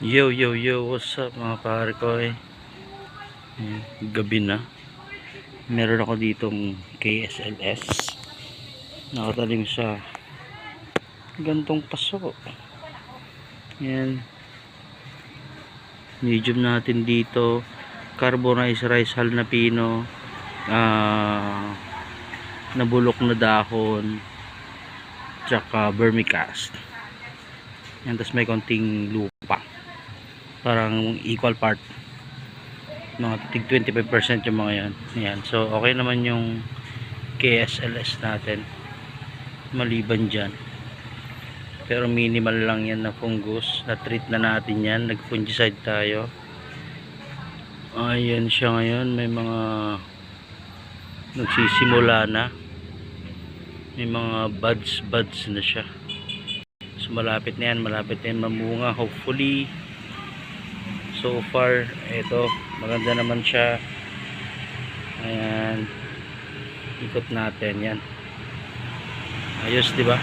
Yo, yo, yo, what's up mga pare ko eh. Gabi na. Meron ako ditong KSLS. Nakatalim sa gantong paso. Yan. Medium natin dito. Carbonized rice halapino. Ah, nabulok na dahon. Tsaka vermicast. Yan, tapos may konting lupa parang equal part. Mga tig 25% yung mga yan. Yan so okay naman yung KSLS natin. Maliban dyan. Pero minimal lang yan na fungus. Na treat na natin yan. Nag fungicide tayo. Ayan siya ngayon. May mga nagsisimula na. May mga buds buds na siya. So malapit na yan. Malapit na yan. Mamunga hopefully so far ito maganda naman siya. Ayan. Ikot natin yan. Ayos di ba